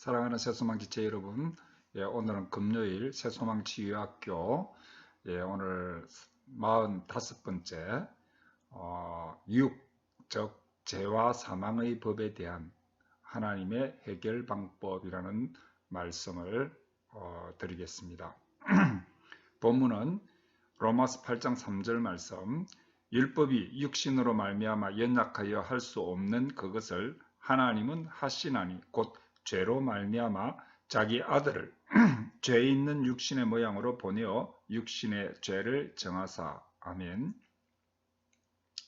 사랑하는 새소망 지체 여러분, 예, 오늘은 금요일 새소망 치유학교 예, 오늘 45번째 어, 6, 즉 죄와 사망의 법에 대한 하나님의 해결 방법이라는 말씀을 어, 드리겠습니다. 본문은 로마스 8장 3절 말씀 율법이 육신으로 말미암아 연약하여 할 수 없는 그것을 하나님은 하시나니 곧 죄로 말미암아 자기 아들을 죄 있는 육신의 모양으로 보내어 육신의 죄를 정하사 아멘.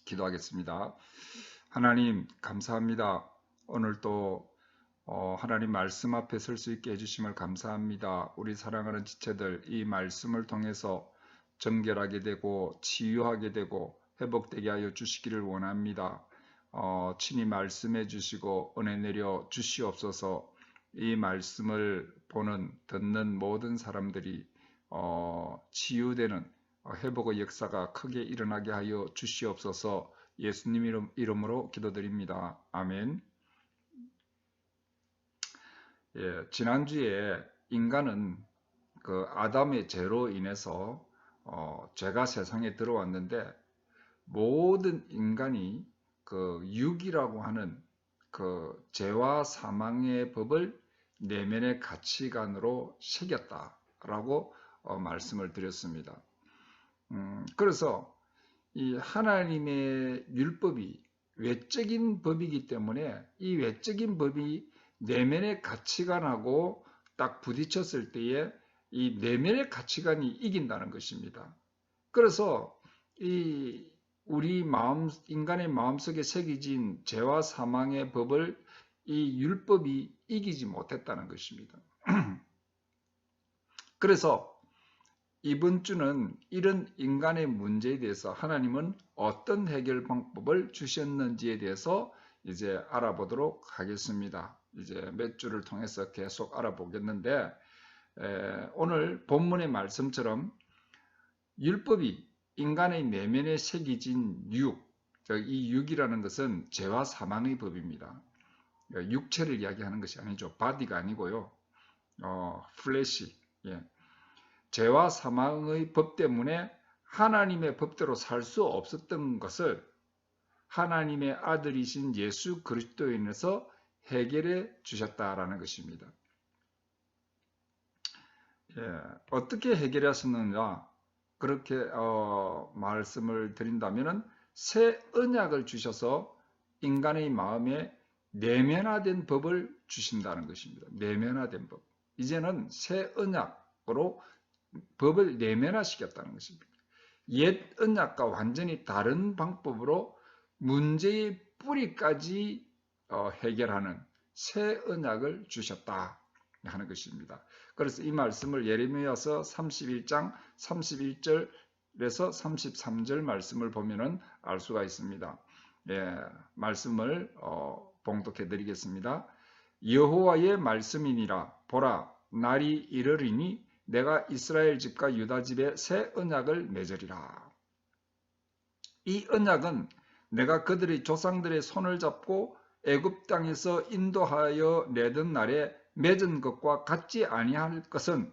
기도하겠습니다. 하나님 감사합니다. 오늘 또 어, 하나님 말씀 앞에 설 수 있게 해주심을 감사합니다. 우리 사랑하는 지체들 이 말씀을 통해서 정결하게 되고 치유하게 되고 회복되게 하여 주시기를 원합니다. 어, 친히 말씀해 주시고 은혜 내려 주시옵소서. 이 말씀을 보는 듣는 모든 사람들이 어, 치유되는 어, 회복의 역사가 크게 일어나게 하여 주시옵소서. 예수님 이름, 이름으로 기도드립니다. 아멘. 예, 지난주에 인간은 그 아담의 죄로 인해서 어, 죄가 세상에 들어왔는데 모든 인간이 그 육이라고 하는 그 죄와 사망의 법을 내면의 가치관으로 새겼다라고 어, 말씀을 드렸습니다. 음, 그래서 이 하나님의 율법이 외적인 법이기 때문에 이 외적인 법이 내면의 가치관하고 딱 부딪혔을 때에 이 내면의 가치관이 이긴다는 것입니다. 그래서 이 우리 마음, 인간의 마음속에 새겨진 죄와 사망의 법을 이 율법이 이기지 못했다는 것입니다. 그래서 이번 주는 이런 인간의 문제에 대해서 하나님은 어떤 해결 방법을 주셨는지에 대해서 이제 알아보도록 하겠습니다. 이제 몇 주를 통해서 계속 알아보겠는데 에, 오늘 본문의 말씀처럼 율법이 인간의 내면에 새겨진 육, 이 육이라는 것은 죄와 사망의 법입니다. 육체를 이야기하는 것이 아니죠. 바디가 아니고요. 어, 플래시. 예. 죄와 사망의 법 때문에 하나님의 법대로 살 수 없었던 것을 하나님의 아들이신 예수 그리스도에 인해서 해결해 주셨다라는 것입니다. 예, 어떻게 해결하셨느냐? 그렇게 어, 말씀을 드린다면 새 언약을 주셔서 인간의 마음에 내면화된 법을 주신다는 것입니다. 내면화된 법. 이제는 새 언약으로 법을 내면화시켰다는 것입니다. 옛 언약과 완전히 다른 방법으로 문제의 뿌리까지 어, 해결하는 새 언약을 주셨다 하는 것입니다. 그래서 이 말씀을 예레미야서 31장 31절에서 33절 말씀을 보면은 알 수가 있습니다. 예, 말씀을 어, 봉독해 드리겠습니다. 여호와의 말씀이니라 보라 날이 이르리니 내가 이스라엘 집과 유다 집에 새 언약을 맺으리라. 이 언약은 내가 그들의 조상들의 손을 잡고 애굽 땅에서 인도하여 내던 날에 맺은 것과 같지 아니할 것은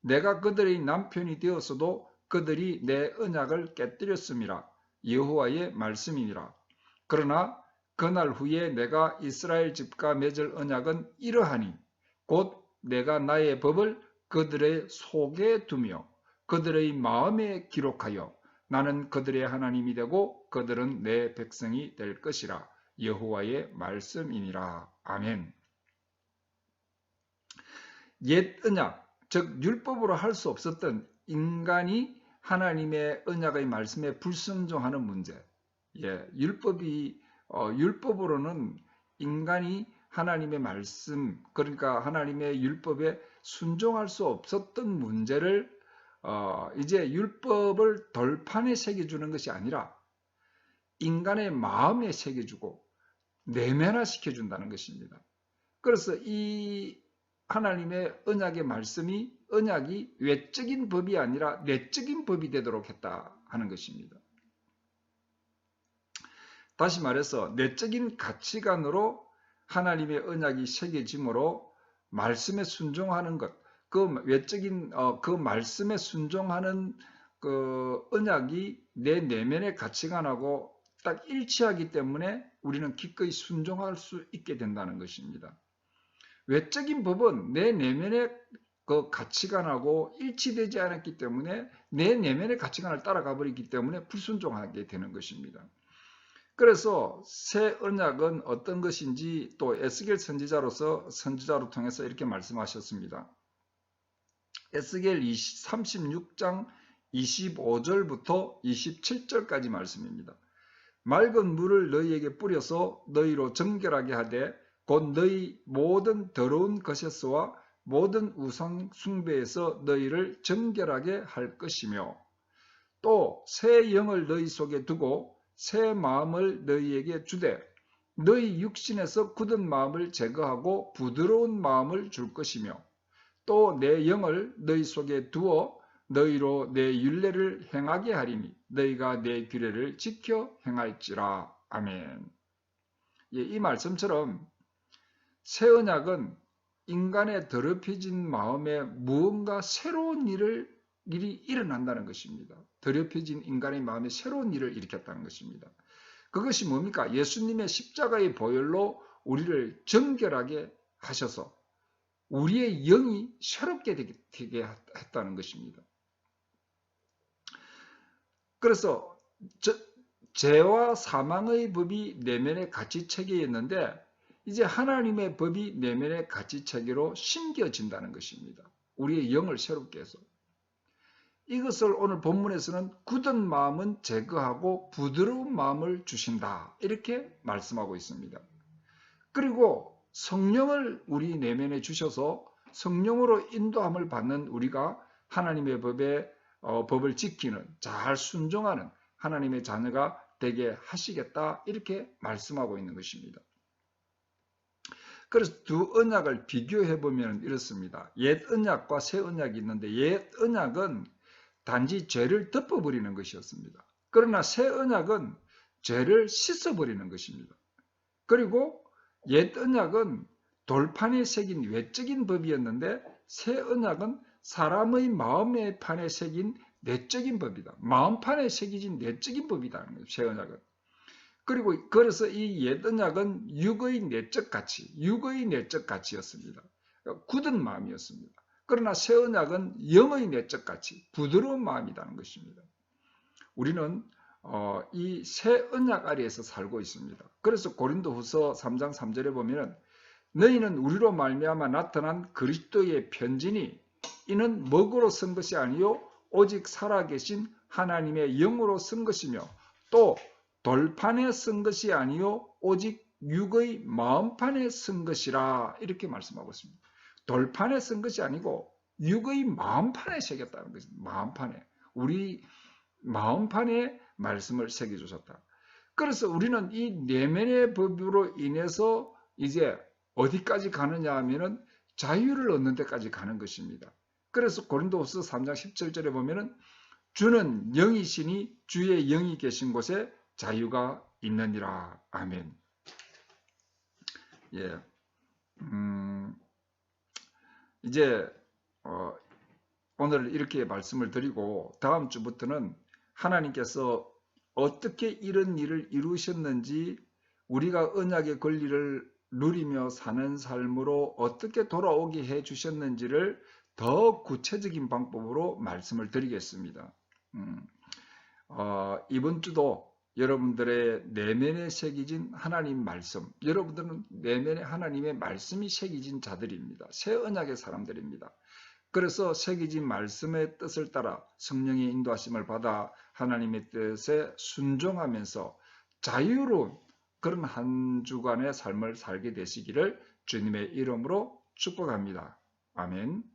내가 그들의 남편이 되었어도 그들이 내 언약을 깨뜨렸음이라 여호와의 말씀이니라. 그러나 그날 후에 내가 이스라엘 집과 맺을 언약은 이러하니 곧 내가 나의 법을 그들의 속에 두며 그들의 마음에 기록하여 나는 그들의 하나님이 되고 그들은 내 백성이 될 것이라 여호와의 말씀이니라. 아멘. 옛 언약, 즉 율법으로 할 수 없었던 인간이 하나님의 언약의 말씀에 불순종하는 문제. 예, 율법이 어, 율법으로는 인간이 하나님의 말씀, 그러니까 하나님의 율법에 순종할 수 없었던 문제를 어, 이제 율법을 덜판에 새겨주는 것이 아니라 인간의 마음에 새겨주고 내면화시켜준다는 것입니다. 그래서 이 하나님의 언약의 말씀이 언약이 외적인 법이 아니라 내적인 법이 되도록 했다 하는 것입니다. 다시 말해서 내적인 가치관으로 하나님의 언약이 새겨짐으로 말씀에 순종하는 것, 그 외적인 어, 그 말씀에 순종하는 그 언약이 내 내면의 가치관하고 딱 일치하기 때문에 우리는 기꺼이 순종할 수 있게 된다는 것입니다. 외적인 법은 내 내면의 그 가치관하고 일치되지 않았기 때문에 내 내면의 가치관을 따라가 버리기 때문에 불순종하게 되는 것입니다. 그래서 새 언약은 어떤 것인지 또 에스겔 선지자로서 선지자로 통해서 이렇게 말씀하셨습니다. 에스겔 36장 25절부터 27절까지 말씀입니다. 맑은 물을 너희에게 뿌려서 너희로 정결하게 하되 곧 너희 모든 더러운 것에서와 모든 우상 숭배에서 너희를 정결하게 할 것이며 또 새 영을 너희 속에 두고 새 마음을 너희에게 주되 너희 육신에서 굳은 마음을 제거하고 부드러운 마음을 줄 것이며 또 내 영을 너희 속에 두어 너희로 내 윤례를 행하게 하리니 너희가 내 규례를 지켜 행할지라. 아멘. 예, 이 말씀처럼 새 언약은 인간의 더럽혀진 마음에 무언가 새로운 일을 일이 일어난다는 것입니다. 더럽혀진 인간의 마음에 새로운 일을 일으켰다는 것입니다. 그것이 뭡니까? 예수님의 십자가의 보혈로 우리를 정결하게 하셔서 우리의 영이 새롭게 되게 했다는 것입니다. 그래서 저, 죄와 사망의 법이 내면의 가치 체계였는데 이제 하나님의 법이 내면의 가치 체계로 심겨진다는 것입니다. 우리의 영을 새롭게 해서. 이것을 오늘 본문에서는 굳은 마음은 제거하고 부드러운 마음을 주신다. 이렇게 말씀하고 있습니다. 그리고 성령을 우리 내면에 주셔서 성령으로 인도함을 받는 우리가 하나님의 법에 어, 법을 지키는 잘 순종하는 하나님의 자녀가 되게 하시겠다 이렇게 말씀하고 있는 것입니다. 그래서 두 언약을 비교해 보면 이렇습니다. 옛 언약과 새 언약이 있는데 옛 언약은 단지 죄를 덮어버리는 것이었습니다. 그러나 새 언약은 죄를 씻어버리는 것입니다. 그리고 옛 언약은 돌판에 새긴 외적인 법이었는데 새 언약은 사람의 마음의 판에 새긴 내적인 법이다. 마음판에 새겨진 내적인 거예요. 새 언약은. 그리고 그래서 이 옛 언약은 육의 내적 가치, 육의 내적 가치였습니다. 굳은 마음이었습니다. 그러나 새 언약은 영의 내적 가치, 부드러운 마음이라는 것입니다. 우리는 어, 이 새 언약 아래에서 살고 있습니다. 그래서 고린도후서 3장 3절에 보면은 너희는 우리로 말미암아 나타난 그리스도의 편지니 이는 먹으로 쓴 것이 아니요 오직 살아계신 하나님의 영으로 쓴 것이며 또 돌판에 쓴 것이 아니요 오직 육의 마음판에 쓴 것이라 이렇게 말씀하고 있습니다. 돌판에 쓴 것이 아니고 육의 마음판에 새겼다는 것입니다. 마음판에 우리 마음판에 말씀을 새겨 주셨다. 그래서 우리는 이 내면의 법으로 인해서 이제 어디까지 가느냐 하면은 자유를 얻는 데까지 가는 것입니다. 그래서 고린도후서 3장 17절에 보면은 주는 영이시니 주의 영이 계신 곳에 자유가 있느니라. 아멘. 예. 음, 이제 어, 오늘 이렇게 말씀을 드리고 다음 주부터는 하나님께서 어떻게 이런 일을 이루셨는지 우리가 언약의 권리를 누리며 사는 삶으로 어떻게 돌아오게 해 주셨는지를 더 구체적인 방법으로 말씀을 드리겠습니다. 음, 어, 이번 주도 여러분들의 내면에 새기진 하나님 말씀, 여러분들은 내면에 하나님의 말씀이 새기진 자들입니다. 새 언약의 사람들입니다. 그래서 새기진 말씀의 뜻을 따라 성령의 인도하심을 받아 하나님의 뜻에 순종하면서 자유로운 그런 한 주간의 삶을 살게 되시기를 주님의 이름으로 축복합니다. 아멘.